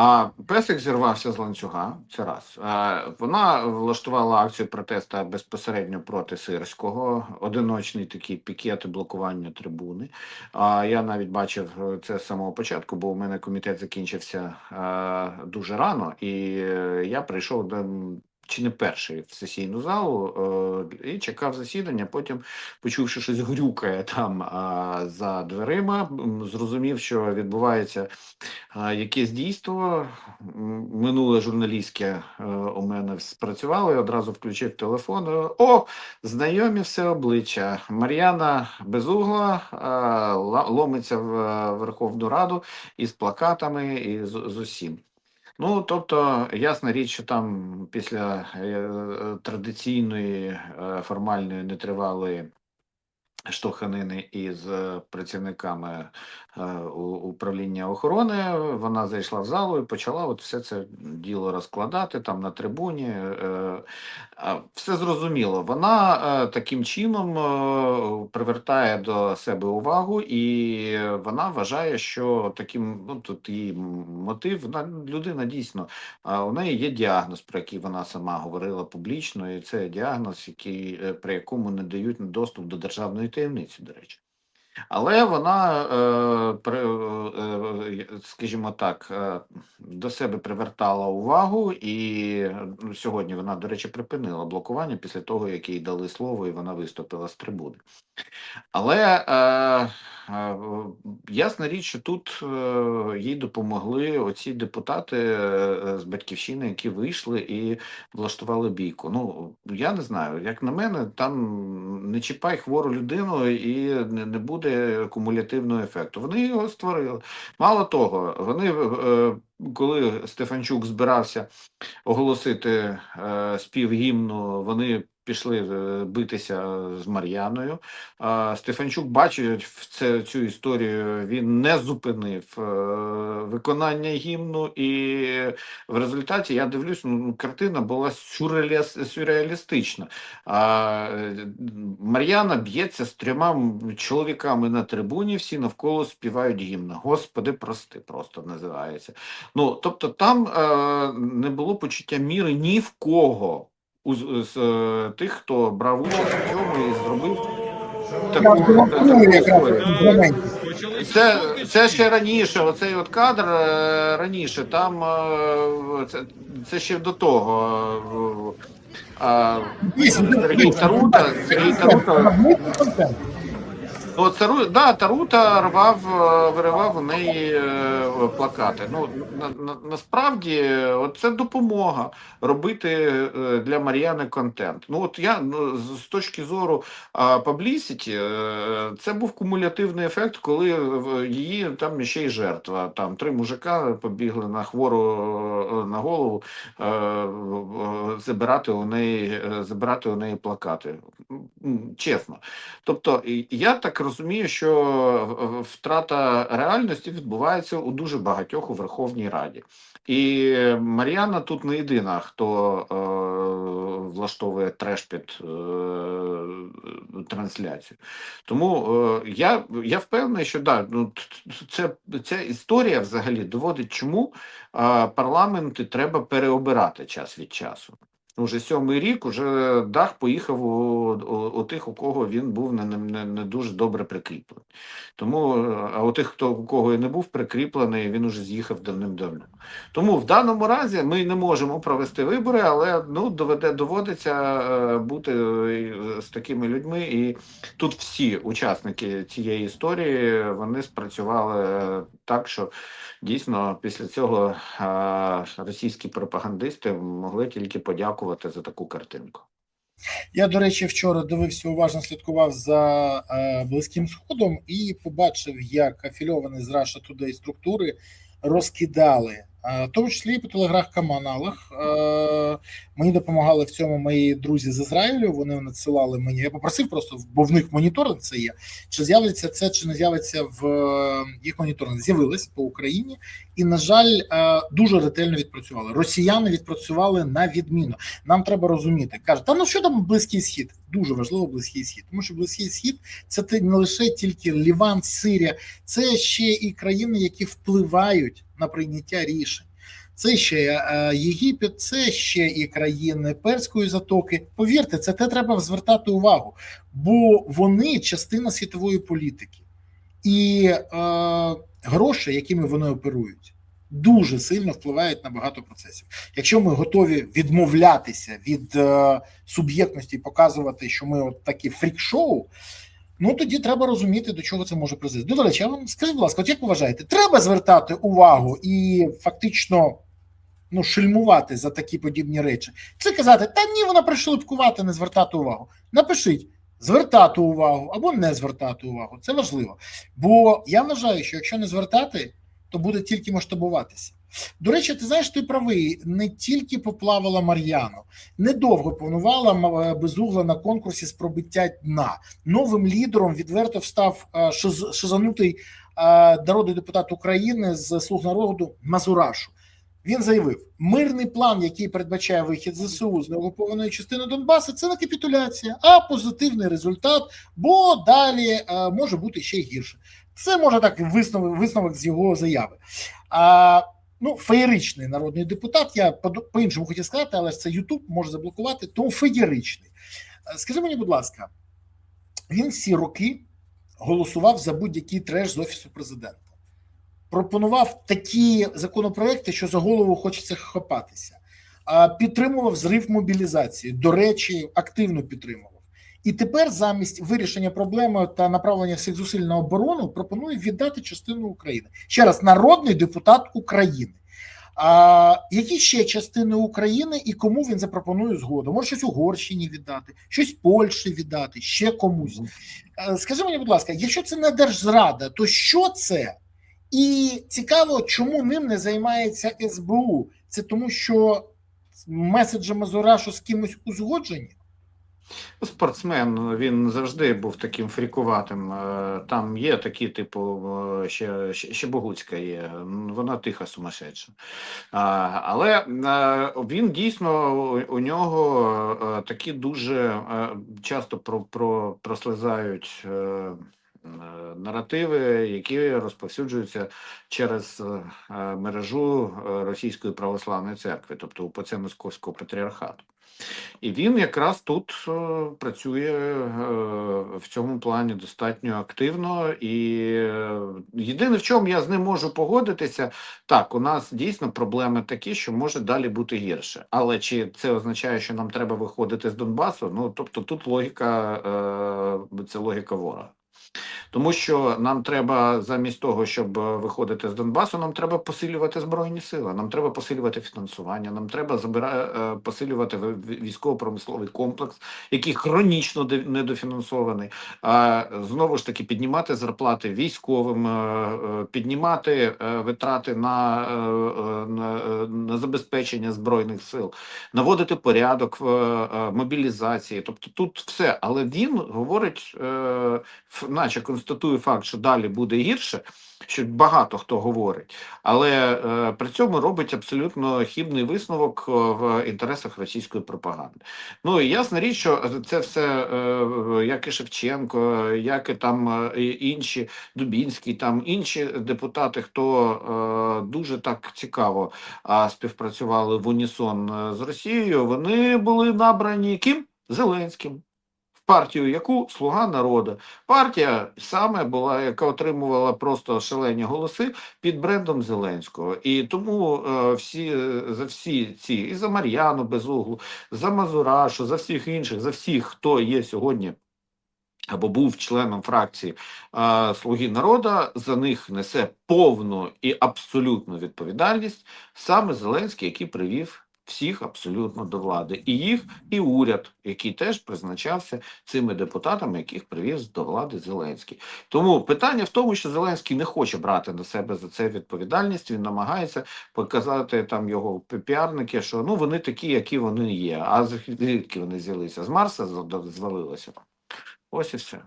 А песик зірвався з ланцюга. Це раз. Вона влаштувала акцію протесту безпосередньо проти Сирського, одиночний такий пікет і блокування трибуни. А я навіть бачив е, це з самого початку, бо у мене комітет закінчився а, дуже рано, і е, я прийшов Чи не перший в сесійну залу е, і чекав засідання. Потім, почувши щось грюкає там за дверима, зрозумів, що відбувається якесь дійство минуле журналістське е, у мене спрацювало, я одразу включив телефон. е, О, знайомі все обличчя. Мар'яна Безугла ла- ломиться в Верховну Раду із плакатами і з, з усім. Ну, тобто, ясна річ, що там після е, традиційної е, формальної нетривалої штовханини із е, працівниками е, управління охорони. Вона зайшла в залу і почала от все це діло розкладати там на трибуні. е, Все зрозуміло. Вона таким чином привертає до себе увагу, і вона вважає, що таким ну тут її мотив. Вона людина дійсно у неї є діагноз, про який вона сама говорила публічно, і це діагноз, який при якому не дають доступ до державної таємниці, до речі. Але вона, е, при, е, скажімо так, е, до себе привертала увагу, і ну, сьогодні вона, до речі, припинила блокування після того, як їй дали слово, і вона виступила з трибуни. Але е, е, ясна річ, що тут е, їй допомогли оці депутати е, з батьківщини, які вийшли і влаштували бійку. Ну я не знаю, як на мене, там не чіпай хвору людину і не, не буде кумулятивного ефекту. Вони його створили. Мало того, вони е, коли Стефанчук збирався оголосити е, спів гімну, вони пішли е, битися з Мар'яною. Стефанчук бачить в це, цю історію, він не зупинив е, виконання гімну, і в результаті я дивлюсь, ну, картина була сюрреалістична. Е, Мар'яна б'ється з трьома чоловіками на трибуні, всі навколо співають гімн. Господи, прости, просто називається. Ну, тобто там не було почуття міри ні в кого з, з е, тих, хто брав участь у цьому і зробив таку, таку історію. Це, це ще раніше, оцей от кадр е, раніше, там е, це, це ще до того. Сергій Тарута, Сергій Тарута, Ну, Тару, да, Тарута рвав, е, виривав у неї е, плакати. Ну на, на, насправді от це допомога робити е, для Мар'яни контент. Ну от я ну, з, точки зору паблісіті, це був кумулятивний ефект, коли її там ще й жертва. Там три мужика побігли на хвору на голову забирати у неї, забирати у неї плакати. Чесно. Тобто, я так розумію, що в- в- втрата реальності відбувається у дуже багатьох у Верховній Раді. І Мар'яна тут не єдина, хто е, влаштовує треш під е, трансляцію. Тому е, я, я впевнений, що да, ну, це, ця історія взагалі доводить, чому е, парламенти треба переобирати час від часу. Уже сьомий рік уже дах поїхав у, у, у тих, у кого він був не, не, не- дуже добре прикріплений. Тому, а у тих, хто у кого і не був прикріплений, він уже з'їхав давним-давно. Тому в даному разі ми не можемо провести вибори, але ну доведе доводиться е, бути е, з такими людьми. І тут всі учасники цієї історії вони спрацювали е, так, що дійсно після цього російські пропагандисти могли тільки подякувати за таку картинку. Я, до речі, вчора дивився, уважно слідкував за Близьким Сходом і побачив, як афільовані з Russia Today структури розкидали, в тому числі і по телеграм-каналах. Е, мені допомагали в цьому мої друзі з Ізраїлю. Вони надсилали мені. Я попросив просто, бо в них моніторинг це є. Чи з'явиться це, чи не з'явиться в е, їх моніторинг? З'явилось по Україні, і на жаль, е, дуже ретельно відпрацювали. Росіяни відпрацювали на відміну. Нам треба розуміти. Кажуть, та ну що там близький схід? Дуже важливо близький схід, тому що близький схід це не лише тільки Ліван, Сирія, це ще і країни, які впливають на прийняття рішень. це ще е, Єгипет, це ще і країни Перської затоки. Повірте, це те треба звертати увагу, бо вони частина світової політики, і е, гроші, якими вони оперують, дуже сильно впливають на багато процесів. Якщо ми готові відмовлятися від е, суб'єктності і показувати, що ми от такі фрік-шоу. Ну тоді треба розуміти, до чого це може призвести. До речі, я вам скажіть, будь ласка, от як ви вважаєте, треба звертати увагу і фактично ну, шельмувати за такі подібні речі? Чи казати, та ні, вона пришлипкувати, не звертати увагу. Напишіть звертати увагу або не звертати увагу. Це важливо. Бо я вважаю, що якщо не звертати, то буде тільки масштабуватися. До речі, ти знаєш, ти правий, не тільки поплавала Мар'яну, недовго панувала безугла на конкурсі з пробиття дна. Новим лідером відверто встав е, шизанутий е, народний депутат України з слуг народу Мазурашу. Він заявив: мирний план, який передбачає вихід ЗСУ з неокупованої частини Донбасу, це не капітуляція, а позитивний результат, бо далі е, може бути ще гірше. Це може так висновок, висновок з його заяви. А, ну, феєричний народний депутат. Я по- по-іншому хотів сказати, але ж це Ютуб може заблокувати, тому феєричний. Скажи мені, будь ласка, він всі роки голосував за будь-який треш з офісу президента. Пропонував такі законопроекти, що за голову хочеться хапатися. Підтримував зрив мобілізації. До речі, активно підтримував. І тепер замість вирішення проблеми та направлення всіх зусиль на оборону пропонує віддати частину України. Ще раз, народний депутат України. А які ще частини України і кому він запропонує згоду? Може, щось Угорщині віддати, щось Польщі віддати, ще комусь. Е, Скажи мені, будь ласка, якщо це не держзрада, то що це? І цікаво, чому ним не займається СБУ? Це тому, що меседжі Мазурашу з кимось узгоджені? Спортсмен він завжди був таким фрікуватим. Е, Там є такі, типу, е, ще, ще, Богуцька є, вона тиха сумасшедша. Але е, він дійсно у- нього такі дуже часто про, про, прослизають. Е, Наративи, які розповсюджуються через е, мережу е, Російської православної церкви, тобто УПЦ Московського патріархату. І він якраз тут працює в цьому плані достатньо активно. І єдине, в чому я з ним можу погодитися, так, у нас дійсно проблеми такі, що може далі бути гірше. Але чи це означає, що нам треба виходити з Донбасу? Ну тобто тут логіка, це логіка ворога. Тому що нам треба замість того, щоб е, виходити з Донбасу, нам треба посилювати збройні сили, нам треба посилювати фінансування, нам треба забира... е, посилювати військово-промисловий комплекс, який хронічно недофінансований. А знову ж таки піднімати зарплати військовим, е, піднімати витрати на, на, на забезпечення збройних сил, наводити порядок в мобілізації. Тобто тут все, але він говорить, наче констатує факт, що далі буде гірше, що багато хто говорить, але е, при цьому робить абсолютно хібний висновок е, в інтересах російської пропаганди. Ну і ясна річ, що це все, е, як і Шевченко, як і там е, інші Дубінський, там інші депутати, хто е, дуже так цікаво а, співпрацювали в унісон е, з Росією, вони були набрані ким? Зеленським. Партію, яку слуга народу. Партія саме була, яка отримувала просто шалені голоси під брендом Зеленського. І тому е, всі е, за всі ці, і за Мар'яну Безуглу, за Мазурашу, за всіх інших, за всіх, хто є сьогодні. Або був членом фракції е, Слуги народу, за них несе повну і абсолютну відповідальність саме Зеленський, який привів всіх абсолютно до влади, і їх, і уряд, який теж призначався цими депутатами, яких привіз до влади Зеленський. Тому питання в тому, що Зеленський не хоче брати на себе за це відповідальність. Він намагається показати там його пі- піарники, що ну вони такі, які вони є. А звідки вони взялися? З Марса звалилося. Ось і все.